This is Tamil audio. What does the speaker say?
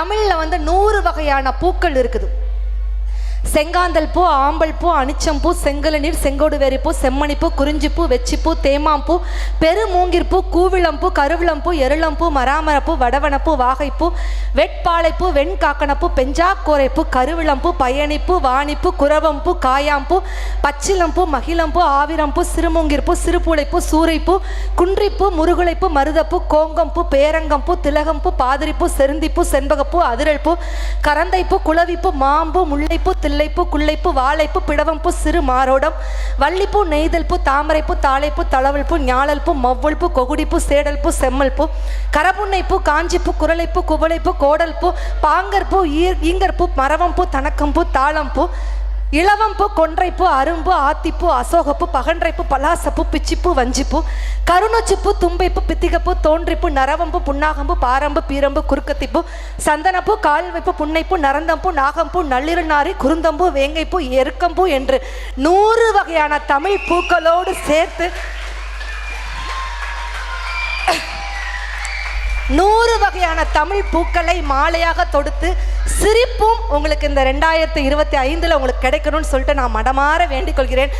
தமிழில் வந்து நூறு வகையான பூக்கள் இருக்குது. செங்காந்தல் பூ ஆம்பல் பூ அனிச்சம்பூ செங்கலநீர் செங்கோடுவேரிப்பூ செம்மணிப்பூ குறிஞ்சிப்பூ வெச்சிப்பூ தேமாம்பூ பெருமூங்கிற்பூ கூவிளம்பூ கருவிளம்பூ எருளம்பூ மராமரப்பூ வடவனப்பூ வாகைப்பூ வெட்பாளைப்பூ வெண்காக்கனப்பூ பெஞ்சாக்கோரைப்பூ கருவிளம்பூ பயணிப்பூ வாணிப்பூ குரவம்பூ காயாம்பூ பச்சிலம்பூ மகிழம்பூ ஆவிரம்பூ சிறுமூங்கிற்பூ சிறுபூளைப்பூ சூரைப்பூ குன்றிப்பூ முருகுளைப்பூ மருதப்பூ கோங்கம்பூ பேரங்கம்பூ திலகம்பூ பாதிரிப்பூ செருந்திப்பூ செண்பகப்பூ அதிரல்பூ கரந்தைப்பூ குளவிப்பூ மாம்பூ முல்லைப்பூ தில்லைப்பூ குள்ளைப்பூ வாழைப்பூ பிடவம்பூ சிறு மாரோடம் வள்ளிப்பூ நெய்தல்பூ தாமரைப்பூ தாளைப்பூ தளவல்பூ ஞாழல்பூ மவ்வல்பூ கொகுடிப்பூ சேடல்பூ செம்மல்பூ கரபுன்னைப்பூ காஞ்சிப்பூ குரலைப்பூ குவளைப்பூ கோடல்பூ பாங்கற்பூ ஈர் ஈங்கற்பூ மரவம்பூ தனக்கம்பூ தாளம்பூ இளவம்பு கொன்றைப்பூ அரும்பு ஆத்திப்பூ அசோகப்பூ பகன்றைப்பு பலாசப்பூ பிச்சிப்பூ வஞ்சிப்பூ கருணச்சிப்பு தும்பைப்பூ பித்திகப்பு தோன்றிப்பு நரவம்பு புன்னாகம்பு பாரம்பு பீரம்பு குறுக்கத்திப்பூ சந்தனப்பூ கால்வைப்பூ புன்னைப்பூ நரந்தம்பூ நாகம்பூ நள்ளிருநாரி குருந்தம்பூ வேங்கைப்பூ எருக்கம்பூ என்று நூறு வகையான தமிழ் பூக்களோடு சேர்த்து நூறு வகையான தமிழ் பூக்களை மாலையாக தொடுத்து சிரிப்பும் உங்களுக்கு இந்த ரெண்டாயிரத்து இருபத்தி ஐந்தில் உங்களுக்கு கிடைக்கணும்னு சொல்லிட்டு நான் மடமாற வேண்டிக் கொள்கிறேன்.